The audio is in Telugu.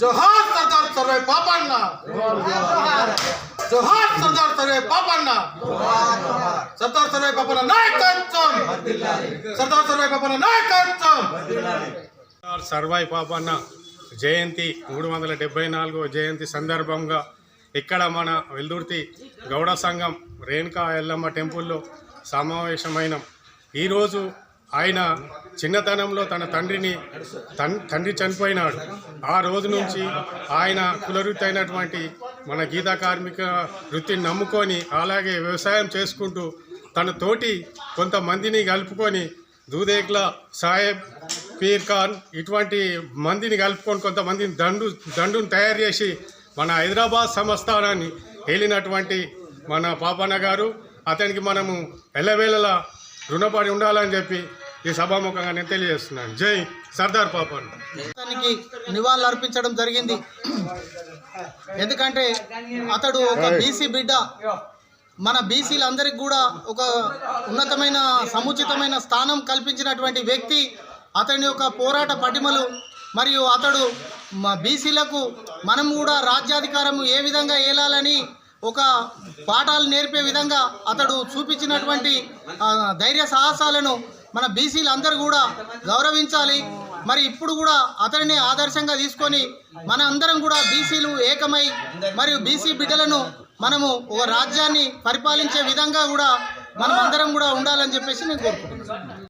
జోహార్ సర్దార్ సర్వే పాపన్న జోహార్ సర్దార్ సర్వే పాపన్న సర్దార్ సర్వే పాపన్న నాయకత్వం సర్దార్ సర్వే పాపన్న నాయకత్వం ఆర్ సర్వాయి పాపన్న జయంతి మూడు వందల డెబ్బై నాలుగో జయంతి సందర్భంగా ఇక్కడ మన వెల్దుర్తి గౌడ సంఘం రేణుకా ఎల్లమ్మ టెంపుల్లో సమావేశమైన. ఈరోజు ఆయన చిన్నతనంలో తన తండ్రిని తన్ తండ్రి చనిపోయినాడు. ఆ రోజు నుంచి ఆయన కులవృత్తి అయినటువంటి మన గీతా కార్మిక వృత్తిని నమ్ముకొని అలాగే వ్యవసాయం చేసుకుంటూ తన తోటి కొంతమందిని కలుపుకొని దూదేక్ల సాహెబ్ పీర్ ఖాన్ ఇటువంటి మందిని కలుపుకొని కొంతమందిని దండు దండును తయారు చేసి మన హైదరాబాద్ సంస్థానాన్ని ఏలినటువంటి మన పాపన్న గారు అతనికి మనము ఎల్లవేళలా రుణపడి ఉండాలని చెప్పి ఈ సభాముఖంగా నేను తెలియజేస్తున్నాను. జై సర్దార్ అతనికి నివాళులు అర్పించడం జరిగింది. ఎందుకంటే అతడు ఒక బీసీ బిడ్డ. మన బీసీలందరికీ కూడా ఒక ఉన్నతమైన సముచితమైన స్థానం కల్పించినటువంటి వ్యక్తి అతని యొక్క పోరాట పటిమలు మరియు అతడు మా బీసీలకు మనం కూడా రాజ్యాధికారం ఏ విధంగా ఏలాలని ఒక పాఠాలు నేర్పే విధంగా అతడు చూపించినటువంటి ధైర్య సాహసాలను మన బీసీలు అందరూ కూడా గౌరవించాలి. మరి ఇప్పుడు కూడా అతడిని ఆదర్శంగా తీసుకొని మన అందరం కూడా బీసీలు ఏకమై మరియు బీసీ బిడ్డలను మనము ఒక రాజ్యాన్ని పరిపాలించే విధంగా కూడా మనం అందరం కూడా ఉండాలని చెప్పేసి నేను కోరుకుంటున్నాను.